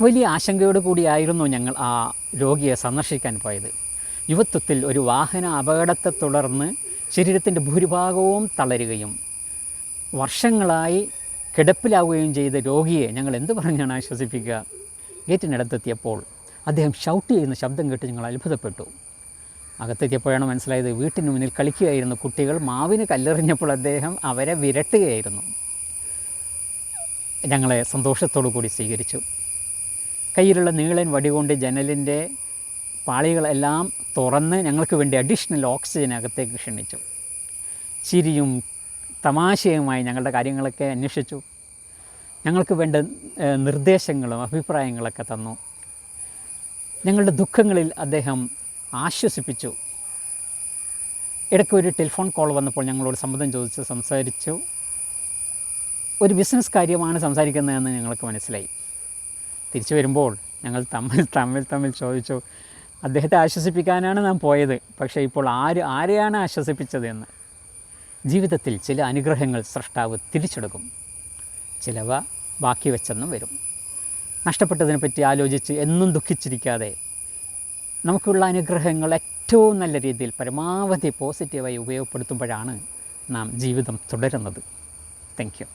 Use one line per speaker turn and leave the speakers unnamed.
വലിയ ആശങ്കയോട് കൂടിയായിരുന്നു ഞങ്ങൾ ആ രോഗിയെ സന്ദർശിക്കാൻ പോയത്. യുവത്വത്തിൽ ഒരു വാഹന അപകടത്തെ തുടർന്ന് ശരീരത്തിന്റെ ഭൂരിഭാഗവും തളരുകയും വർഷങ്ങളായി കിടപ്പിലാവുകയും ചെയ്ത രോഗിയെ ഞങ്ങൾ എന്ത് പറഞ്ഞാണ് ആശ്വസിപ്പിക്കുക? ഗേറ്റിനടുത്തെത്തിയപ്പോൾ അദ്ദേഹം ഷൗട്ട് ചെയ്യുന്ന ശബ്ദം കേട്ട് ഞങ്ങൾ അത്ഭുതപ്പെട്ടു. അകത്തെത്തിയപ്പോഴാണ് മനസ്സിലായത് വീട്ടിന് മുന്നിൽ കളിക്കുകയായിരുന്ന കുട്ടികൾ മാവിന് കല്ലെറിഞ്ഞപ്പോൾ അദ്ദേഹം അവരെ വിരട്ടുകയായിരുന്നു. ഞങ്ങളെ സന്തോഷത്തോടു കൂടി സ്വീകരിച്ചു. കയ്യിലുള്ള നീളൻ വടി കൊണ്ട് ജനലിന്റെ പാളികളെല്ലാം തുറന്ന് ഞങ്ങൾക്ക് വേണ്ടി അഡീഷണൽ ഓക്സിജൻ അകത്തേക്ക് ക്ഷണിച്ചു. ചിരിയും തമാശയുമായി ഞങ്ങളുടെ കാര്യങ്ങളൊക്കെ അന്വേഷിച്ചു. ഞങ്ങൾക്ക് വേണ്ട നിർദ്ദേശങ്ങളും അഭിപ്രായങ്ങളൊക്കെ തന്നു. ഞങ്ങളുടെ ദുഃഖങ്ങളിൽ അദ്ദേഹം ആശ്വസിപ്പിച്ചു. ഇടയ്ക്ക് ഒരു ടെലിഫോൺ കോൾ വന്നപ്പോൾ ഞങ്ങളോട് സമ്മതം ചോദിച്ച് സംസാരിച്ചു. ഒരു ബിസിനസ് കാര്യമാണ് സംസാരിക്കുന്നതെന്ന് ഞങ്ങൾക്ക് മനസ്സിലായി. തിരിച്ചു വരുമ്പോൾ ഞങ്ങൾ തമ്മിൽ തമ്മിൽ തമ്മിൽ ചോദിച്ചു അദ്ദേഹത്തെ ആശ്വസിപ്പിക്കാനാണ് നാം പോയത്. പക്ഷേ ഇപ്പോൾ ആര് ആരെയാണ് ആശ്വസിപ്പിച്ചത് എന്ന് ജീവിതത്തിൽ ചില അനുഗ്രഹങ്ങൾ സൃഷ്ടാവ് തിരിച്ചെടുക്കും. ചിലവ ബാക്കി വെച്ചെന്നും വരും. നഷ്ടപ്പെട്ടതിനെ പറ്റി ആലോചിച്ച് എന്നും ദുഃഖിച്ചിരിക്കാതെ നമുക്കുള്ള അനുഗ്രഹങ്ങൾ ഏറ്റവും നല്ല രീതിയിൽ പരമാവധി പോസിറ്റീവായി ഉപയോഗപ്പെടുത്തുമ്പോഴാണ് നാം ജീവിതം തുടരുന്നത്. Thank you.